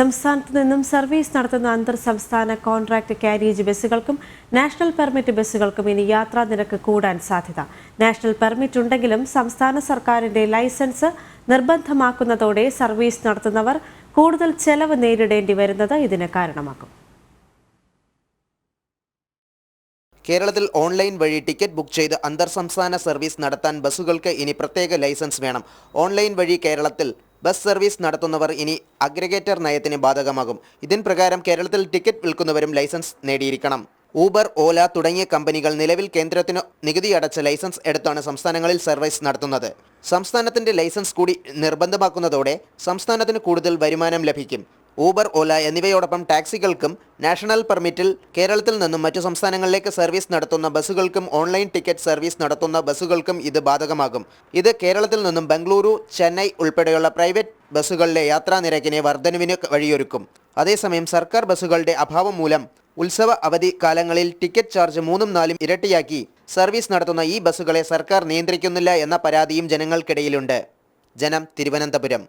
സംസ്ഥാനത്ത് നിന്നും സർവീസ് നടത്തുന്ന അന്തർ സംസ്ഥാന കോൺട്രാക്ട് കാരിയേജ് ബസ്സുകൾക്കും നാഷണൽ പെർമിറ്റ് ബസ്സുകൾക്കും ഇനി യാത്രാ നിരക്ക് കൂടാൻ സാധ്യത. നാഷണൽ പെർമിറ്റ് ഉണ്ടെങ്കിലും സംസ്ഥാന സർക്കാരിന്റെ ലൈസൻസ് നിർബന്ധമാക്കുന്നതോടെ സർവീസ് നടത്തുന്നവർ കൂടുതൽ ചെലവ് നേരിടേണ്ടി വരുന്നത് ഇതിന് കാരണമാക്കും കേരളത്തിൽ ഓൺലൈൻ വഴി ടിക്കറ്റ് ബുക്ക് ചെയ്ത് അന്തർ സർവീസ് നടത്താൻ ബസ്സുകൾക്ക് ഇനി പ്രത്യേക ലൈസൻസ് വേണം. ഓൺലൈൻ വഴി കേരളത്തിൽ ബസ് സർവീസ് നടത്തുന്നവർ ഇനി അഗ്രഗേറ്റർ നയത്തിന് ബാധകമാകും. ഇതിൻ പ്രകാരം കേരളത്തിൽ ടിക്കറ്റ് വിൽക്കുന്നവരും ലൈസൻസ് നേടിയിരിക്കണം. ഊബർ ഓല തുടങ്ങിയ കമ്പനികൾ നിലവിൽ കേന്ദ്രത്തിന് നികുതി അടച്ച ലൈസൻസ് എടുത്താണ് സംസ്ഥാനങ്ങളിൽ സർവീസ് നടത്തുന്നത്. സംസ്ഥാനത്തിന്റെ ലൈസൻസ് കൂടി നിർബന്ധമാക്കുന്നതോടെ സംസ്ഥാനത്തിന് കൂടുതൽ വരുമാനം ലഭിക്കും. ഊബർ ഓല എന്നിവയോടൊപ്പം ടാക്സികൾക്കും നാഷണൽ പെർമിറ്റിൽ കേരളത്തിൽ നിന്നും മറ്റു സംസ്ഥാനങ്ങളിലേക്ക് സർവീസ് നടത്തുന്ന ബസ്സുകൾക്കും ഓൺലൈൻ ടിക്കറ്റ് സർവീസ് നടത്തുന്ന ബസ്സുകൾക്കും ഇത് ബാധകമാകും. ഇത് കേരളത്തിൽ നിന്നും ബംഗളൂരു ചെന്നൈ ഉൾപ്പെടെയുള്ള പ്രൈവറ്റ് ബസ്സുകളിലെ യാത്രാ നിരക്കിനെ വർധനവിന് വഴിയൊരുക്കും. അതേസമയം സർക്കാർ ബസ്സുകളുടെ അഭാവം മൂലം ഉത്സവ അവധി കാലങ്ങളിൽ ടിക്കറ്റ് ചാർജ് മൂന്നും നാലും ഇരട്ടിയാക്കി സർവീസ് നടത്തുന്ന ഈ ബസ്സുകളെ സർക്കാർ നിയന്ത്രിക്കുന്നില്ല എന്ന പരാതിയും ജനങ്ങൾക്കിടയിലുണ്ട്. ജനം തിരുവനന്തപുരം.